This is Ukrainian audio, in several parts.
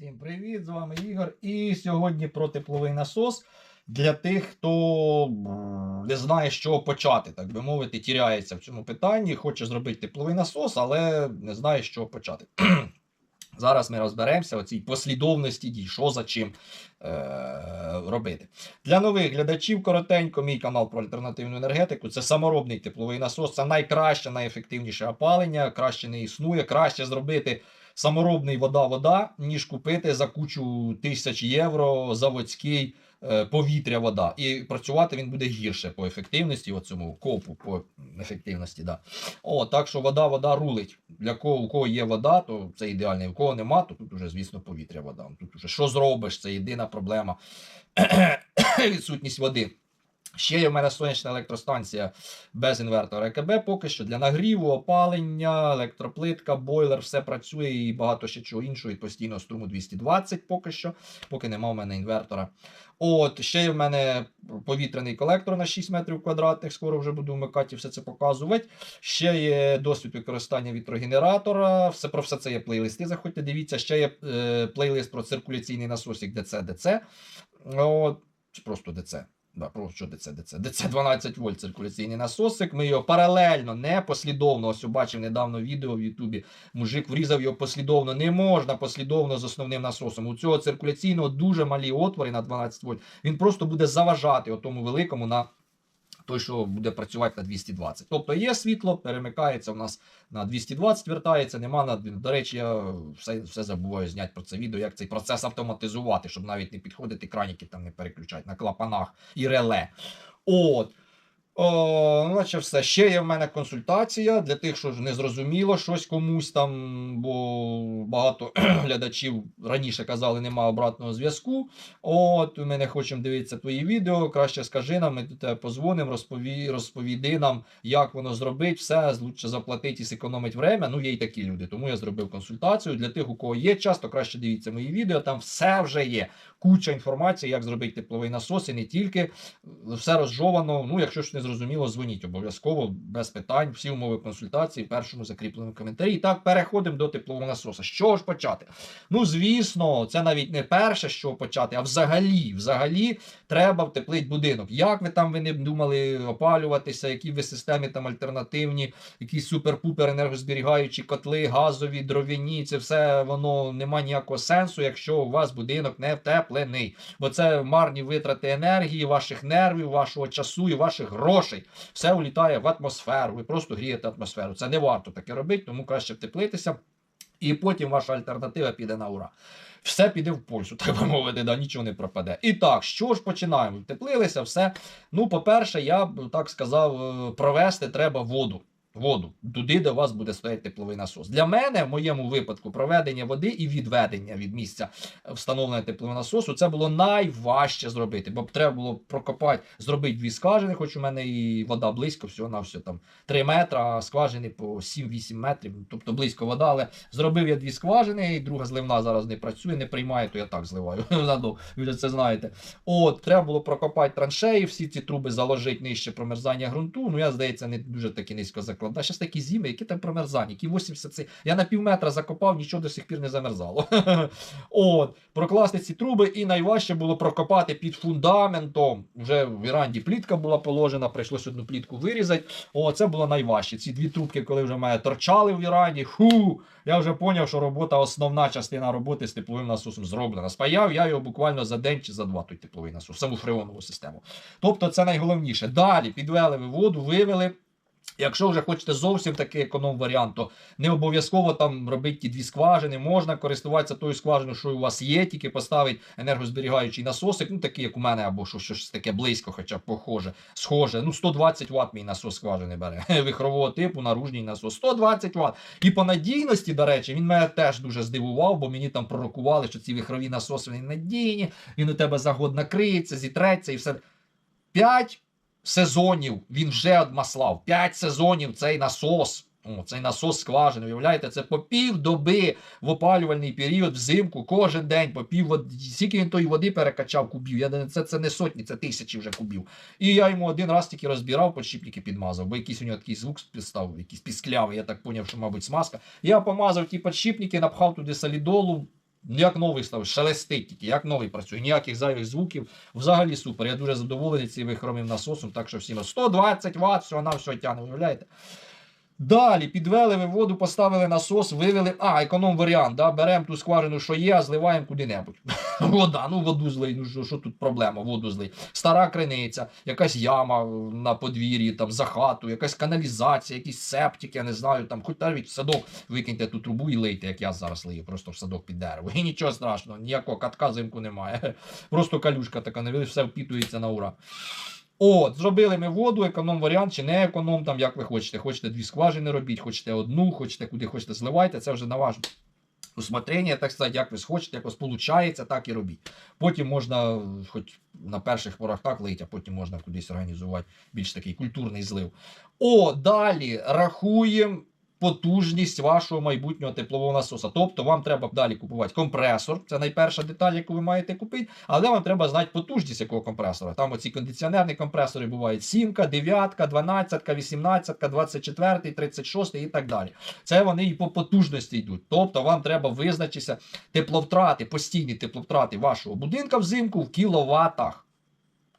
Всім привіт! З вами Ігор. І сьогодні про тепловий насос для тих, хто не знає, з чого почати, так би мовити, тіряється в цьому питанні, хоче зробити тепловий насос, але не знає, з чого почати. Зараз ми розберемося у цій послідовності дій, що за чим е- робити. Для нових глядачів коротенько, мій канал про альтернативну енергетику. Це саморобний тепловий насос, це найкраще, найефективніше опалення, краще не існує, краще зробити саморобний вода-вода, ніж купити за кучу тисяч євро заводський е, повітря-вода. І працювати він буде гірше по ефективності, оцьому копу по ефективності. Да. О, так що вода-вода рулить. Для кого у кого є вода, то це ідеально. У кого нема, то тут уже, звісно, повітря-вода. Тут уже що зробиш, це єдина проблема. Відсутність води. Ще є в мене сонячна електростанція без інвертора ЕКБ поки що для нагріву, опалення, електроплитка, бойлер, все працює і багато ще чого іншого. І постійно струму 220 поки що, поки нема в мене інвертора. От, ще є в мене повітряний колектор на 6 метрів квадратних, скоро вже буду вмикати і все це показувати. Ще є досвід використання вітрогенератора. Все про все це є плейлисти. Заходьте, дивіться. Ще є е, плейлист про циркуляційний насосик ДЦ ДЦ. От, просто ДЦ. Да, про що ДЦ, ДЦ? ДЦ 12 вольт циркуляційний насосик. Ми його паралельно, не послідовно. Ось бачив недавно відео в Ютубі. Мужик врізав його послідовно. Не можна послідовно з основним насосом. У цього циркуляційного дуже малі отвори на 12 вольт. Він просто буде заважати тому великому на той, що буде працювати на 220. Тобто є світло, перемикається у нас на 220, вертається, нема на до речі, я все, все забуваю зняти про це відео, як цей процес автоматизувати, щоб навіть не підходити, краніки там не переключати на клапанах і реле. От. О, ну, наче все. Ще є в мене консультація для тих, що не зрозуміло щось комусь там, бо багато глядачів раніше казали, нема обратного зв'язку. От, ми не хочемо дивитися твої відео. Краще скажи нам, ми до тебе позвонимо, розпові, розповіди нам, як воно зробити, все, лучше заплатити і зекономити время. Ну, є й такі люди. Тому я зробив консультацію. Для тих, у кого є час, то краще дивіться мої відео. Там все вже є. Куча інформації, як зробити тепловий насос, і не тільки все розжовано. Ну, якщо ж не зрозуміло, дзвоніть обов'язково без питань. Всі умови консультації в першому закріпленому коментарі. І так, переходимо до теплового насоса. Чого ж почати? Ну, звісно, це навіть не перше, чого почати, а взагалі, взагалі треба втеплити будинок. Як ви там ви не думали опалюватися, які ви системи там альтернативні, якісь супер-пупер енергозберігаючі котли, газові, дров'яні, це все воно не має ніякого сенсу, якщо у вас будинок не втеплений. Бо це марні витрати енергії, ваших нервів, вашого часу і ваших грошей. Все улітає в атмосферу. Ви просто грієте атмосферу. Це не варто таке робити, тому краще втеплитися. І потім ваша альтернатива піде на ура. Все піде в пользу, так би мовити, да, нічого не пропаде. І так, що ж починаємо? Втеплилися, все. Ну, по-перше, я б так сказав, е, провести треба воду. Воду туди, де у вас буде стояти тепловий насос. Для мене, в моєму випадку, проведення води і відведення від місця встановлення теплового насосу, це було найважче зробити, бо треба було прокопати, зробити дві скважини, хоч у мене і вода близько, всього на все там 3 метри, а скважини по 7-8 метрів, тобто близько вода. Але зробив я дві скважини, і друга зливна зараз не працює, не приймає, то я так зливаю. Ви вже це знаєте. От, треба було прокопати траншеї, всі ці труби заложити нижче промерзання ґрунту. Ну, я, здається, не дуже таки низько закладав. Зараз такі зими, які там промерзання, які 80 це. Я на пів метра закопав, нічого до сих пір не замерзало. От, прокласти ці труби, і найважче було прокопати під фундаментом. Вже в віранді плітка була положена, прийшлось одну плітку вирізати. О, це було найважче. Ці дві трубки, коли вже мене торчали в віранді, ху, я вже зрозумів, що робота, основна частина роботи з тепловим насосом зроблена. Спаяв я його буквально за день чи за два, той тепловий насос, саму фреонову систему. Тобто це найголовніше. Далі підвели ви воду, вивели. Якщо вже хочете зовсім такий економ варіант, то не обов'язково там робити ті дві скважини, можна користуватися тою скважиною, що у вас є, тільки поставити енергозберігаючий насосик, ну такий, як у мене, або що, щось таке близько, хоча б похоже, схоже. Ну, 120 Вт мій насос скважини бере. Вихрового типу, наружній насос. 120 Вт. І по надійності, до речі, він мене теж дуже здивував, бо мені там пророкували, що ці вихрові насоси вони надійні, він у тебе за год накриється, зітреться і все. 5 сезонів він вже одмаслав. П'ять сезонів цей насос. О, цей насос скважини, уявляєте, це по пів доби в опалювальний період взимку, кожен день по пів води. Скільки він тої води перекачав кубів. Я не- це, це не сотні, це тисячі вже кубів. І я йому один раз тільки розбирав, подшипники підмазав, бо якийсь у нього такий звук став, якийсь пісклявий. Я так поняв, що, мабуть, смазка. Я помазав ті подшипники, напхав туди солідолу. Як новий став, шелестить тільки, як новий працює, ніяких зайвих звуків. Взагалі супер. Я дуже задоволений цим вихромим насосом, так що всім 120 Вт, все, на все тягне, уявляєте? Далі підвели ви воду, поставили насос, вивели. А, економ варіант. Да? Беремо ту скважину, що є, а зливаємо куди-небудь. Вода, ну воду злий, ну що, тут проблема, воду злий. Стара криниця, якась яма на подвір'ї, там за хату, якась каналізація, якийсь септик, я не знаю, там, хоч навіть в садок викиньте ту трубу і лийте, як я зараз лию, просто в садок під дерево. І нічого страшного, ніякого катка зимку немає. Просто калюшка така, не все впітується на ура. От, зробили ми воду, економ варіант чи не економ, там як ви хочете. Хочете дві скважини робіть, хочете одну, хочете куди хочете зливайте, це вже на ваше усмотрення, так сказати, як ви схочете, як у вас виходить, так і робіть. Потім можна, хоч на перших порах так лить, а потім можна кудись організувати більш такий культурний злив. О, далі рахуємо потужність вашого майбутнього теплового насоса. Тобто вам треба далі купувати компресор. Це найперша деталь, яку ви маєте купити, але вам треба знати потужність якого компресора. Там оці кондиціонерні компресори бувають 7, 9, 12, 18, 24, 36 і так далі. Це вони і по потужності йдуть. Тобто вам треба визначитися тепловтрати, постійні тепловтрати вашого будинка взимку в кіловатах.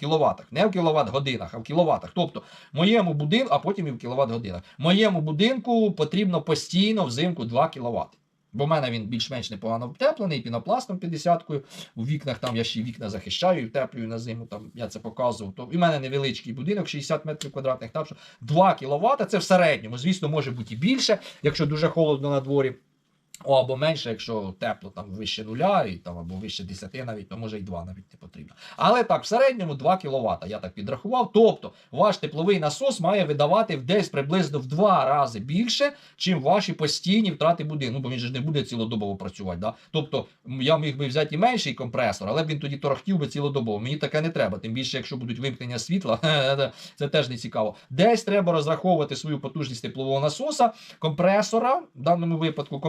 Кіловатах, не в кіловат годинах, а в кіловатах. Тобто, моєму будинку, а потім і в кіловат годинах. Моєму будинку потрібно постійно взимку 2 кВт. Бо в мене він більш-менш непогано обтеплений, пінопластом 50-кою. У вікнах там я ще вікна захищаю і втеплюю на зиму. Там я це показував. То і в мене невеличкий будинок, 60 метрів квадратних. Так що 2 кВт це в середньому. Звісно, може бути і більше, якщо дуже холодно на дворі. О, або менше, якщо тепло там вище нуля, і там або вище 10 навіть, то може і 2 навіть не потрібно. Але так, в середньому 2 кВт, я так підрахував. Тобто ваш тепловий насос має видавати десь приблизно в 2 рази більше, чим ваші постійні втрати будинку. Ну, бо він же не буде цілодобово працювати. Да? Тобто я міг би взяти і менший компресор, але він тоді торохтів би цілодобово. Мені таке не треба. Тим більше, якщо будуть вимкнення світла, це теж не цікаво. Десь треба розраховувати свою потужність теплового насоса, компресора, в даному випадку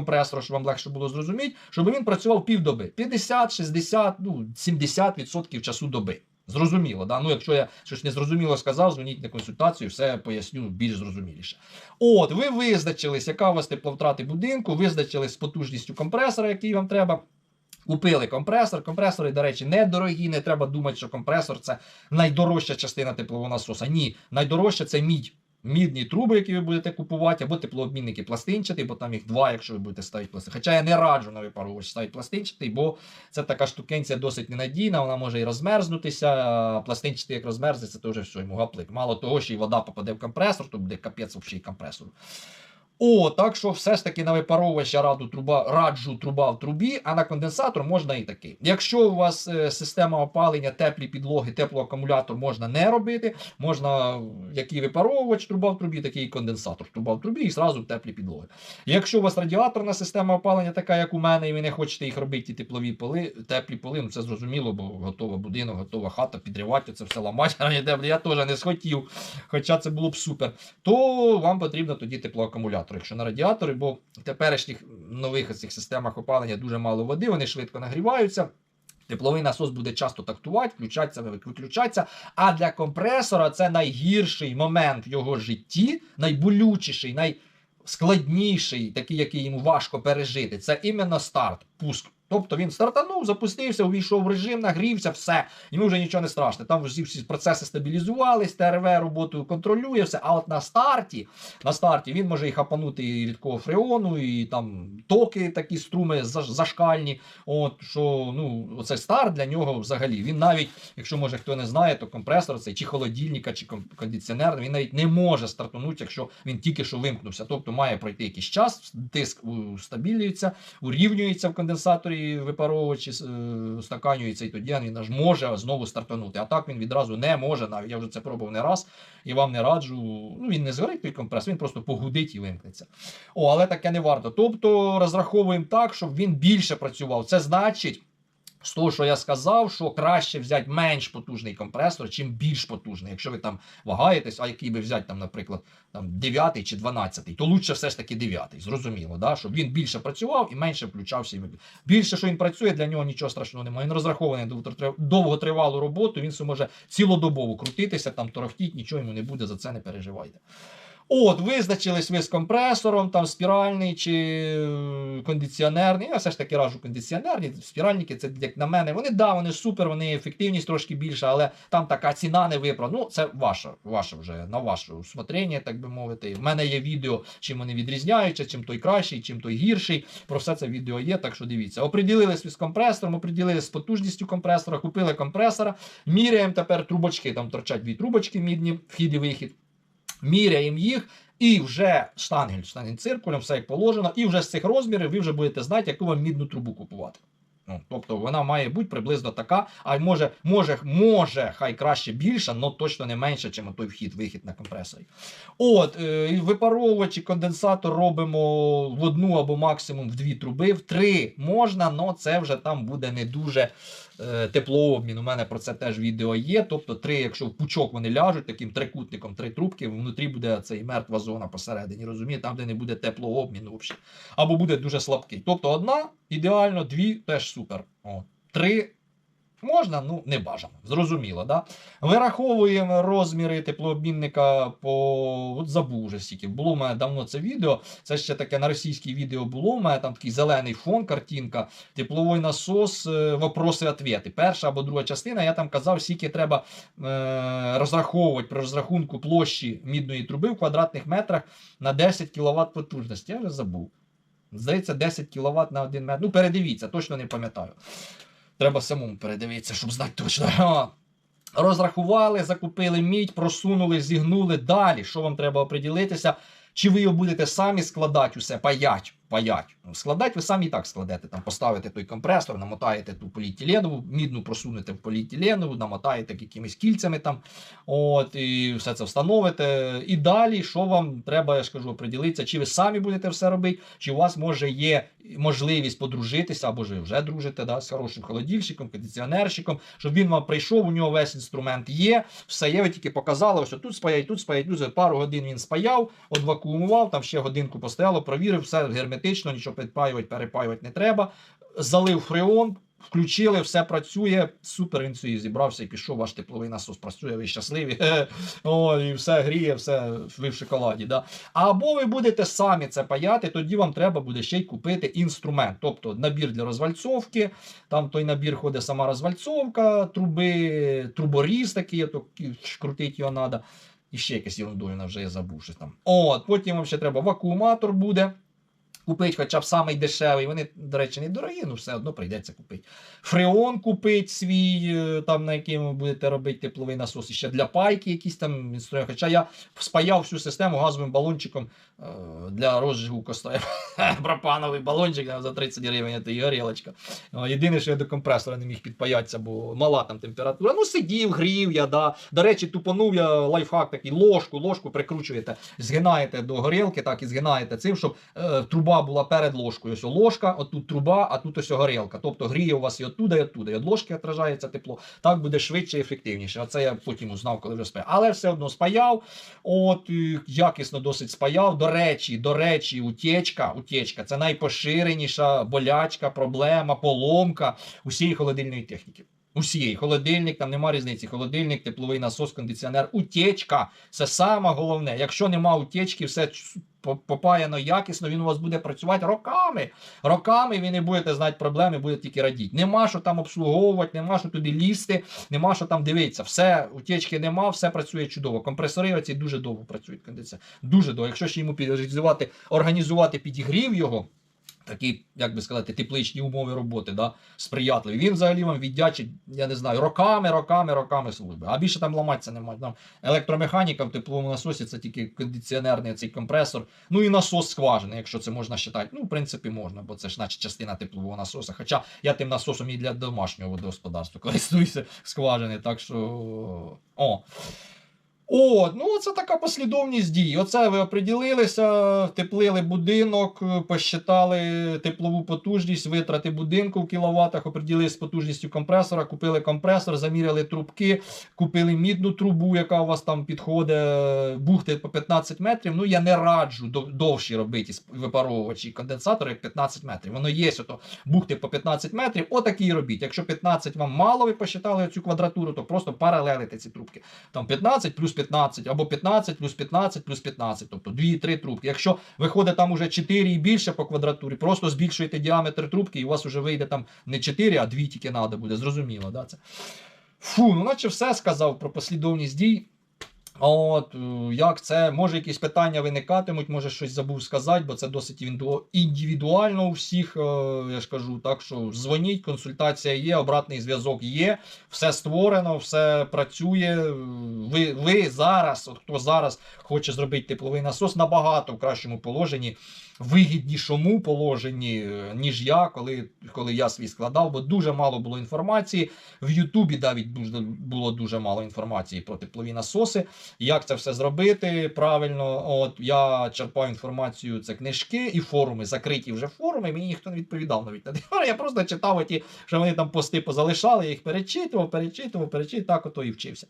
компресора, щоб вам легше було зрозуміти, щоб він працював півдоби. 50, 60, ну 70% часу доби. Зрозуміло, да? ну якщо я щось незрозуміло сказав, дзвоніть на консультацію, все поясню більш зрозуміліше. От, ви визначились, яка у вас тепловтрати будинку, визначились з потужністю компресора, який вам треба. Купили компресор. Компресори, до речі, недорогі. Не треба думати, що компресор це найдорожча частина теплового насоса. Ні, найдорожча це мідь. Мідні труби, які ви будете купувати, або теплообмінники пластинчаті, бо там їх два, якщо ви будете ставити пластинчаті. Хоча я не раджу на випаровувач ставити пластинчатий, бо це така штукенція досить ненадійна, вона може і розмерзнутися. Пластинчатий як розмерзнеться, то вже все, йому гаплик. Мало того, що і вода попаде в компресор, то буде капець взагалі компресору. О, так що все ж таки на випаровувач я раду труба, раджу труба в трубі, а на конденсатор можна і такий. Якщо у вас е, система опалення, теплі підлоги, теплоакумулятор можна не робити, можна який випаровувач труба в трубі, такий і конденсатор труба в трубі і зразу теплі підлоги. Якщо у вас радіаторна система опалення, така як у мене, і ви не хочете їх робити, ті теплові поли, теплі поли, ну це зрозуміло, бо готова будинок, готова хата, підривати це все ламати. Я теж не схотів, хоча це було б супер. То вам потрібно тоді теплоакумулятор, якщо на радіатори, бо в теперішніх нових цих системах опалення дуже мало води, вони швидко нагріваються. Тепловий насос буде часто тактувати, включатися, виключатися. А для компресора це найгірший момент в його житті, найболючіший, найскладніший, такий, який йому важко пережити. Це іменно старт, пуск. Тобто він стартанув, запустився, увійшов в режим, нагрівся, все. Йому вже нічого не страшно. Там вже всі процеси стабілізувались, ТРВ роботу контролює все. А от на старті, на старті він може і хапанути і рідкого фреону, і там токи такі струми зашкальні. От що ну, оцей старт для нього взагалі. Він навіть, якщо може хто не знає, то компресор цей чи холодильника, чи кондиціонер, він навіть не може стартанути, якщо він тільки що вимкнувся. Тобто має пройти якийсь час, тиск стабілюється, урівнюється в конденсаторі випаровувачі, е, стаканюється, і тоді він аж може знову стартанути. А так він відразу не може. Навіть я вже це пробував не раз і вам не раджу. Ну він не згорить той компрес, він просто погудить і вимкнеться. О, але таке не варто. Тобто розраховуємо так, щоб він більше працював. Це значить. З того, що я сказав, що краще взяти менш потужний компресор, чим більш потужний. Якщо ви там вагаєтесь, а який би взяти, там, наприклад, там 9 чи 12, то лучше все ж таки 9, зрозуміло, да? щоб він більше працював і менше включався. Більше, що він працює, для нього нічого страшного немає. Він розрахований на довготривалу роботу, він все може цілодобово крутитися, там торохтіть, нічого йому не буде, за це не переживайте. От, визначились ви з компресором, там спіральний чи е, кондиціонерний. Я все ж таки раджу кондиціонерні, спіральники, це як на мене. Вони да, вони супер, вони ефективність трошки більша, але там така ціна не виправ. Ну, це ваше, ваше вже на ваше усмотрення, так би мовити. В мене є відео, чим вони відрізняються, чим той кращий, чим той гірший. Про все це відео є, так що дивіться. Оприділились з компресором, оприділились з потужністю компресора, купили компресора, міряємо тепер трубочки, там торчать дві трубочки мідні, вхід і вихід. Міряємо їх, і вже штангель, штангель циркулем, все як положено, і вже з цих розмірів ви вже будете знати, яку вам мідну трубу купувати. Ну, тобто вона має бути приблизно така, а може, може, може, хай краще більша, але точно не менше, ніж той вхід-вихід на компресорі. От, е, випаровувач і конденсатор робимо в одну або максимум в дві труби. В три можна, але це вже там буде не дуже теплообмін. У мене про це теж відео є. Тобто, три, якщо в пучок вони ляжуть, таким трикутником, три трубки, внутрі буде цей мертва зона посередині, розумієте, там, де не буде теплообміну взагалі. Або буде дуже слабкий. Тобто одна ідеально, дві теж супер. О, три. Можна, ну не бажано. Зрозуміло, да? Вираховуємо розміри теплообмінника по. От забув вже стільки. Було в мене давно це відео. Це ще таке на російській відео було. У мене там такий зелений фон, картинка, тепловий насос, е, вопроси-ответи. Перша або друга частина. Я там казав, скільки треба е, розраховувати при розрахунку площі мідної труби в квадратних метрах на 10 кВт потужності. Я вже забув. Здається, 10 кВт на 1 метр. Ну, передивіться, точно не пам'ятаю. Треба самому передивитися, щоб знати точно. Розрахували, закупили мідь, просунули, зігнули. Далі. Що вам треба оприділитися? Чи ви його будете самі складати усе, паять, паять. Ну, Складати ви самі і так складете. Там поставите той компресор, намотаєте ту поліетиленову, мідну просунете в поліетиленову, намотаєте якимись кільцями там. От, і все це встановите. І далі, що вам треба, я ж кажу, оприділитися, чи ви самі будете все робити, чи у вас може є можливість подружитися, або ж ви вже дружите да, з хорошим холодильщиком, кондиціонерщиком, щоб він вам прийшов, у нього весь інструмент є, все є, ви тільки показали, що тут спаять, тут спаять, тут пару годин він спаяв, одвакуумував, там ще годинку постояло, провірив, все герметично, нічого підпаювати, перепаювати не треба. Залив фреон. Включили, все працює. Супер, він собі зібрався і пішов, ваш тепловий насос працює, ви щасливі. І все гріє, все ви в шоколаді. Да? Або ви будете самі це паяти, тоді вам треба буде ще й купити інструмент. Тобто набір для розвальцовки, там той набір ходить сама розвальцовка, труби, труборіз такий, крутить його треба. І ще якась ерундою, вже я забув щось там. От, потім ще треба вакууматор буде. Купить хоча б самий дешевий. Вони, до речі, не дорогі, ну все одно прийдеться купити. Фреон купить свій, е, там на який ви будете робити тепловий насос. І ще для пайки якісь там інструменти. Хоча я спаяв всю систему газовим балончиком е, для розжигу коста. Пропановий балончик за 30 гривень, це і горілочка. Єдине, що я до компресора не міг підпаятися, бо мала там температура. Ну, сидів, грів я, да. До речі, тупонув я лайфхак такий, ложку, ложку прикручуєте, згинаєте до горілки, так і згинаєте цим, щоб е, труба була перед ложкою. Ось ложка, отут труба, а тут ось горілка. Тобто гріє у вас і оттуда, і оттуда. І від ложки отражається тепло. Так буде швидше і ефективніше. Оце я потім узнав, коли вже спаяв. Але все одно спаяв. От якісно досить спаяв. До речі, до речі, утечка, утечка це найпоширеніша болячка, проблема, поломка усієї холодильної техніки. Усієї холодильник, там нема різниці. Холодильник, тепловий насос, кондиціонер. Утечка це саме головне. Якщо нема утечки, все попаяно якісно, він у вас буде працювати роками. Роками ви не будете знати проблеми, будете тільки радіти. Нема що там обслуговувати, нема що туди лізти, нема що там дивитися. Все, утечки нема, все працює чудово. Компресори оці дуже довго працюють. кондиціонер. Дуже довго. Якщо ще йому підорганізувати, організувати підігрів його. Такі, як би сказати, тепличні умови роботи, да, сприятливі. Він взагалі вам віддячить, я не знаю, роками, роками, роками служби. А більше там ламатися немає. Там електромеханіка в тепловому насосі це тільки кондиціонерний цей компресор. Ну і насос скважини, якщо це можна вважати. Ну, в принципі, можна, бо це ж наче частина теплового насоса. Хоча я тим насосом і для домашнього водогосподарства користуюся скважини. Так що. О. От, ну це така послідовність дій. Оце ви оприділилися, теплили будинок, посчитали теплову потужність, витрати будинку в кіловатах, оприділилися з потужністю компресора, купили компресор, заміряли трубки, купили мідну трубу, яка у вас там підходить, бухти по 15 метрів. Ну я не раджу довші робити випаровувачі конденсатори, як 15 метрів. Воно є, ото бухти по 15 метрів. Отакі робіть. Якщо 15 вам мало, ви посчитали цю квадратуру, то просто паралелите ці трубки. Там 15 плюс 15, або 15 плюс 15 плюс 15, тобто 2-3 трубки. Якщо виходить там уже 4 і більше по квадратурі, просто збільшуєте діаметр трубки, і у вас вже вийде там не 4, а 2 тільки треба буде. Зрозуміло, да, це. Фу, ну наче все сказав про послідовність дій. От, е, як це, може якісь питання виникатимуть, може щось забув сказати, бо це досить індивідуально у всіх, е, я ж кажу, так що дзвоніть, консультація є, обратний зв'язок є, все створено, все працює. Ви, ви зараз, от хто зараз хоче зробити тепловий насос, набагато в кращому положенні, вигіднішому положенні, е, ніж я, коли, коли я свій складав, бо дуже мало було інформації. В Ютубі навіть було дуже мало інформації про теплові насоси як це все зробити правильно. От я черпав інформацію, це книжки і форуми, закриті вже форуми. Мені ніхто не відповідав навіть на те. Я просто читав ті, що вони там пости позалишали, я їх перечитував, перечитував, перечитував, так ото і вчився.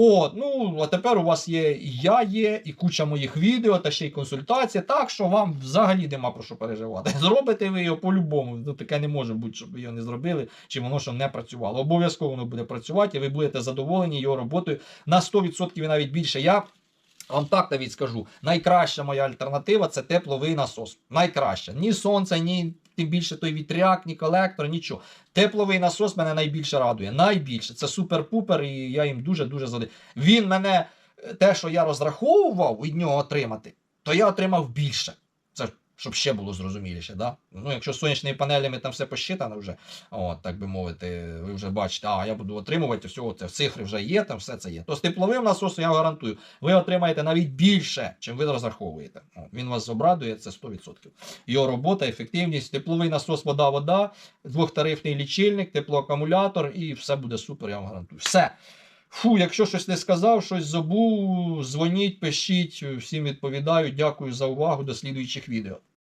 От, ну а тепер у вас є і я є, і куча моїх відео, та ще й консультація. Так що вам взагалі нема про що переживати. Зробите ви його по-любому. Ну, таке не може бути, щоб його не зробили, чи воно що не працювало. Обов'язково воно буде працювати, і ви будете задоволені його роботою на 100% і навіть більше. Я вам так навіть скажу: найкраща моя альтернатива це тепловий насос. Найкраща. Ні сонце, ні тим більше той вітряк, ні колектор, нічого. Тепловий насос мене найбільше радує. Найбільше. Це супер-пупер, і я їм дуже-дуже задоволений. Він мене, е, те, що я розраховував від нього отримати, то я отримав більше. Щоб ще було зрозуміліше. Да? Ну, якщо сонячними панелями там все посчитано вже, от, так би мовити, ви вже бачите, а я буду отримувати всього це, цифри вже є, там все це є. То з тепловим насосом я гарантую, ви отримаєте навіть більше, чим ви розраховуєте. О, він вас обрадує, це 100%. Його робота, ефективність, тепловий насос, вода, вода, двохтарифний лічильник, теплоакумулятор і все буде супер, я вам гарантую. Все. Фу, якщо щось не сказав, щось забув, дзвоніть, пишіть, всім відповідаю. Дякую за увагу. До слідуючих відео.